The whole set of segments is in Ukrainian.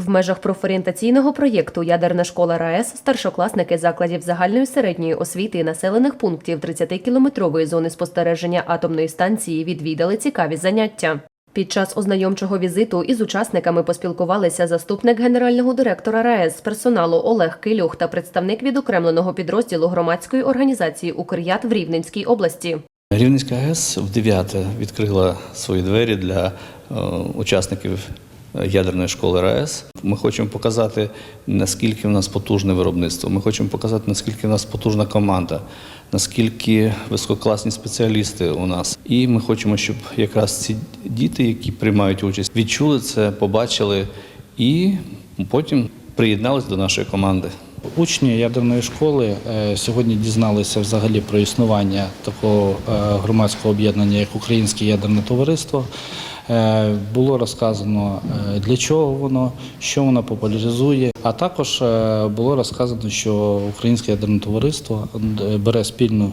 В межах профорієнтаційного проєкту Ядерна школа РаЕС старшокласники закладів загальної середньої освіти населених пунктів 30-кілометрової зони спостереження атомної станції відвідали цікаві заняття. Під час ознайомчого візиту із учасниками поспілкувалися заступник генерального директора РаЕС з персоналу Олег Килюх та представник відокремленого підрозділу громадської організації Укрят в Рівненській області. Рівненська ГЕС в 9 відкрила свої двері для е, учасників ядерної школи РаЕС. Ми хочемо показати, наскільки в нас потужне виробництво. Ми хочемо показати, наскільки в нас потужна команда, наскільки висококласні спеціалісти у нас. І ми хочемо, щоб якраз ці діти, які приймають участь, відчули це, побачили і потім приєднались до нашої команди. Учні ядерної школи е, сьогодні дізналися взагалі про існування такого е, громадського об'єднання, як Українське ядерне товариство. Е, Було розказано, е, для чого воно, що воно популяризує. А також е, було розказано, що Українське ядерне товариство бере спільну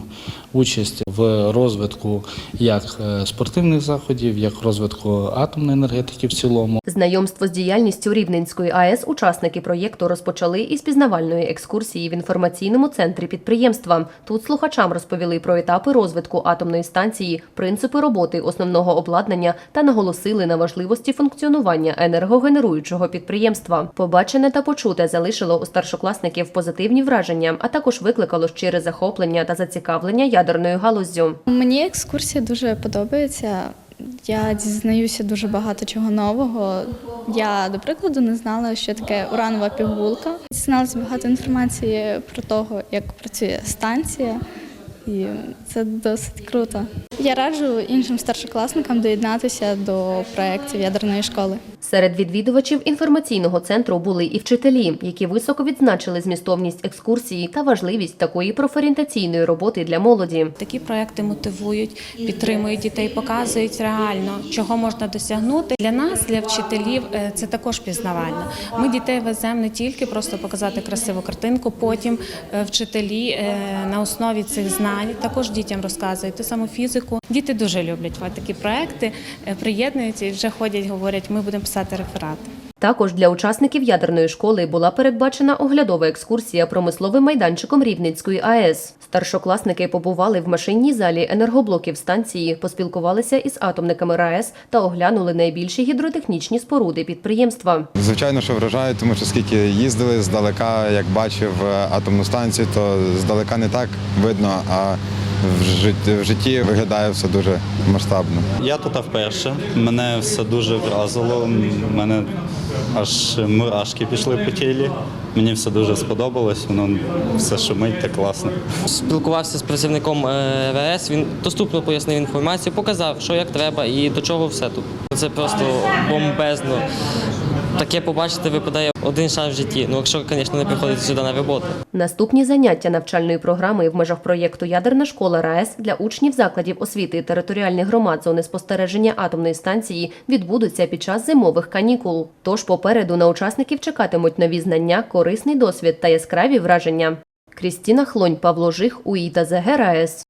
участь в розвитку як спортивних заходів, як розвитку атомної енергетики в цілому. Знайомство з діяльністю Рівненської АЕС учасники проєкту розпочали із пізнавальної екскурсії в інформаційному центрі підприємства. Тут слухачам розповіли про етапи розвитку атомної станції, принципи роботи основного обладнання та наголосили на важливості функціонування енергогенеруючого підприємства. Побачене та почуте залишило у старшокласників позитивні враження, а також викликало щире захоплення та зацікавлення ядерною галуззю. Мені екскурсія дуже подобається. Я дізнаюся дуже багато чого нового. Я, до прикладу, не знала, що таке уранова пігулка. Дізналася багато інформації про того, як працює станція, і це досить круто. Я раджу іншим старшокласникам доєднатися до проєктів ядерної школи. Серед відвідувачів інформаційного центру були і вчителі, які високо відзначили змістовність екскурсії та важливість такої профорієнтаційної роботи для молоді. Такі проекти мотивують, підтримують дітей, показують реально, чого можна досягнути. Для нас, для вчителів, е, це також пізнавально. Ми дітей веземо не тільки просто показати красиву картинку, потім е, вчителі е, на основі цих знань також дітям розказують ту саму фізику. Діти дуже люблять такі проекти, приєднуються і вже ходять, говорять, ми будемо писати реферати. Також для учасників ядерної школи була передбачена оглядова екскурсія промисловим майданчиком Рівненської АЕС. Старшокласники побували в машинній залі енергоблоків станції, поспілкувалися із атомниками РаЕС та оглянули найбільші гідротехнічні споруди підприємства. Звичайно, що вражає, тому що скільки їздили здалека, як бачив е, атомну станцію, то здалека не так видно, а в житті, в житті виглядає все дуже масштабно. Я тут вперше. Мене все дуже вразило. Мене аж мурашки пішли по тілі. Мені все дуже сподобалось, воно все шумить так класно. спілкувався з працівником е, ВС. Він доступно пояснив інформацію, показав, що як треба і до чого все тут. Це просто бомбезно. Таке побачити випадає один шанс в житті. Ну, якщо, звісно, не приходити сюди на роботу. Наступні заняття навчальної програми в межах проєкту Ядерна школа РаЕС для учнів закладів освіти і територіальних громад зони спостереження атомної станції відбудуться під час зимових канікул. Тож попереду на учасників чекатимуть нові знання, корисний досвід та яскраві враження. Крістіна Хлонь, Павло Жих, УІТА ЗГ РаЕС.